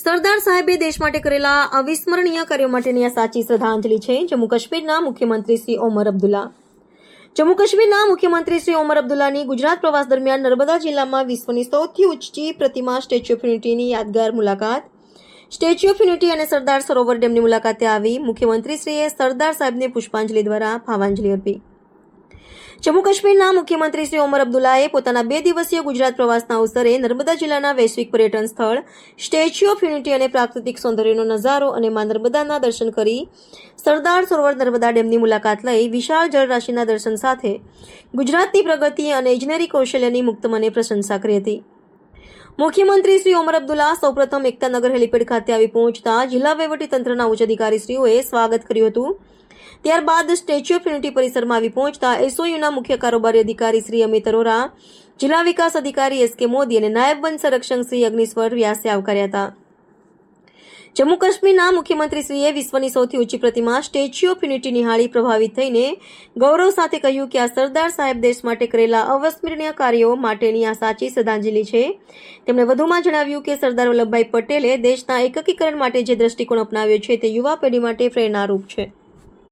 સરદાર સાહેબે દેશ માટે કરેલા અવિસ્મરણીય કાર્યો માટેની આ સાચી શ્રદ્ધાંજલિ છે, જમ્મુ કાશ્મીરના મુખ્યમંત્રી શ્રી ઓમર અબ્દુલ્લા. જમ્મુ કાશ્મીરના મુખ્યમંત્રી શ્રી ઓમર અબ્દુલ્લાની ગુજરાત પ્રવાસ દરમિયાન નર્મદા જિલ્લામાં વિશ્વની સૌથી ઊંચી પ્રતિમા સ્ટેચ્યુ ઓફ યુનિટીની યાદગાર મુલાકાત. સ્ટેચ્યુ ઓફ યુનિટી અને સરદાર સરોવર ડેમની મુલાકાતે આવી મુખ્યમંત્રીશ્રીએ સરદાર સાહેબને પુષ્પાંજલિ દ્વારા ભાવાંજલિ અર્પી. જમ્મુ કાશ્મીરના મુખ્યમંત્રી શ્રી ઓમર અબ્દુલ્લાએ પોતાના બે દિવસીય ગુજરાત પ્રવાસના અવસરે નર્મદા જિલ્લાના વૈશ્વિક પર્યટન સ્થળ, સ્ટેચ્યુ ઓફ યુનિટી અને પ્રાકૃતિક સૌંદર્યનો નજારો અને મા નર્મદાના દર્શન કરી સરદાર સરોવર નર્મદા ડેમની મુલાકાત લઈ વિશાળ જળરાશિના દર્શન સાથે ગુજરાતની પ્રગતિ અને ઇજનેરી કૌશલ્યની મુક્ત મને પ્રશંસા કરી હતી. મુખ્યમંત્રી શ્રી ઓમર અબ્દુલ્લા સૌપ્રથમ એકતાનગર હેલિપેડ ખાતે આવી પહોંચતા જિલ્લા વહીવટીતંત્રના ઉચ્ચ અધિકારીશ્રીઓએ સ્વાગત કર્યું હતું. ત્યારબાદ સ્ટેચ્યુ ઓફ યુનિટી પરિસરમાં આવી પહોંચતા એસઓયુના મુખ્ય કારોબારી અધિકારી શ્રી અમિત અરોરા, જિલ્લા વિકાસ અધિકારી એસ કે મોદી અને નાયબ વન સંરક્ષક શ્રી અગ્નિશ્વર વ્યાસે આવકાર્યા હતા. જમ્મુ કાશ્મીરના મુખ્યમંત્રીશ્રીએ વિશ્વની સૌથી ઊંચી પ્રતિમા સ્ટેચ્યુ ઓફ યુનિટી નિહાળી પ્રભાવિત થઈને ગૌરવ સાથે કહ્યું કે આ સરદાર સાહેબ દેશ માટે કરેલા અવિસ્મરણીય કાર્યો માટેની આ સાચી શ્રદ્ધાંજલિ છે. તેમણે વધુમાં જણાવ્યું કે સરદાર વલ્લભભાઈ પટેલે દેશના એકીકરણ માટે જે દ્રષ્ટિકોણ અપનાવ્યો છે તે યુવા પેઢી માટે પ્રેરણારૂપ છે.